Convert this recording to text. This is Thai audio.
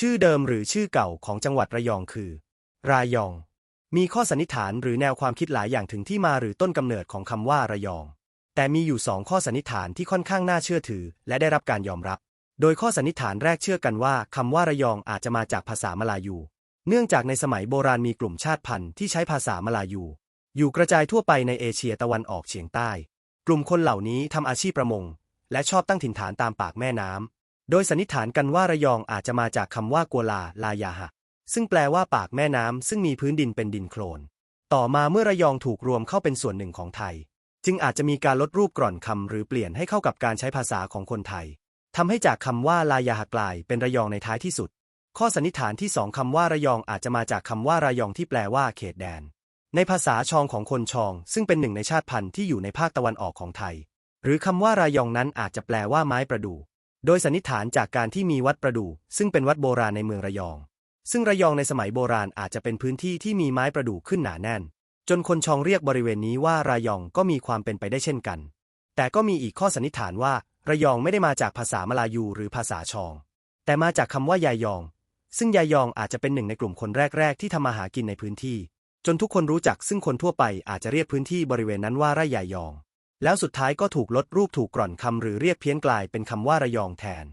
ชื่อเดิมหรือชื่อเก่าของจังหวัดระยองคือ รายอง มีข้อสันนิษฐานหรือแนวความคิดหลายอย่างถึงที่มาหรือต้นกำเนิดของคำว่าระยอง แต่มีอยู่สองข้อสันนิษฐานที่ค่อนข้างน่าเชื่อถือ และได้รับการยอมรับ โดยข้อสันนิษฐานแรกเชื่อกันว่าคำว่าระยองอาจจะมาจากภาษามลายู เนื่องจากในสมัยโบราณมีกลุ่มชาติพันธุ์ที่ใช้ภาษามลายู อยู่กระจายทั่วไปในเอเชียตะวันออกเฉียงใต้ กลุ่มคนเหล่านี้ทำอาชีพประมง และชอบตั้งถิ่นฐานตามปากแม่น้ำ โดยสันนิษฐานกันว่าระยองอาจจะมาจากคำว่ากัวลาลายาหะ ซึ่งแปลว่าปากแม่น้ำซึ่งมีพื้นดินเป็นดินโคลน ต่อมาเมื่อระยองถูกรวมเข้าเป็นส่วนหนึ่งของไทย จึงอาจจะมีการลดรูปกร่อนคำหรือเปลี่ยนให้เข้ากับการใช้ภาษาของคนไทยทำให้จากคำว่าลายาหะกลายเป็นระยองในท้ายที่สุด ข้อสันนิษฐานที่สองคำว่าระยองอาจจะมาจากคำว่าระยองที่แปลว่าเขตแดน ในภาษาชองของคนชอง ซึ่งเป็นหนึ่งในชาติพันธุ์ที่อยู่ในภาคตะวันออกของไทย หรือคำว่ารายองนั้นอาจจะแปลว่าไม้ประดู่ โดยสันนิษฐานจากการที่มีวัดประดู่ซึ่งเป็นวัดโบราณในเมืองระยอง ซึ่งระยองในสมัยโบราณอาจจะเป็นพื้นที่ที่มีไม้ประดู่ขึ้นหนาแน่น จนคนชองเรียกบริเวณนี้ว่ารายองก็มีความเป็นไปได้เช่นกัน แต่ก็มีอีกข้อสันนิษฐานว่า ระยองไม่ได้มาจากภาษามลายูหรือภาษาชอง แต่มาจากคำว่ายายอง ซึ่งยายองอาจจะเป็นหนึ่งในกลุ่มคนแรก ๆ ที่ทำมาหากินในพื้นที่ จนทุกคนรู้จักซึ่งคนทั่วไปอาจจะเรียกพื้นที่บริเวณนั้นว่าไร่ยายอง แล้วสุดท้ายก็ถูกลดรูปถูกกร่อนคำหรือเรียกเพี้ยนกลายเป็นคำว่าระยองแทน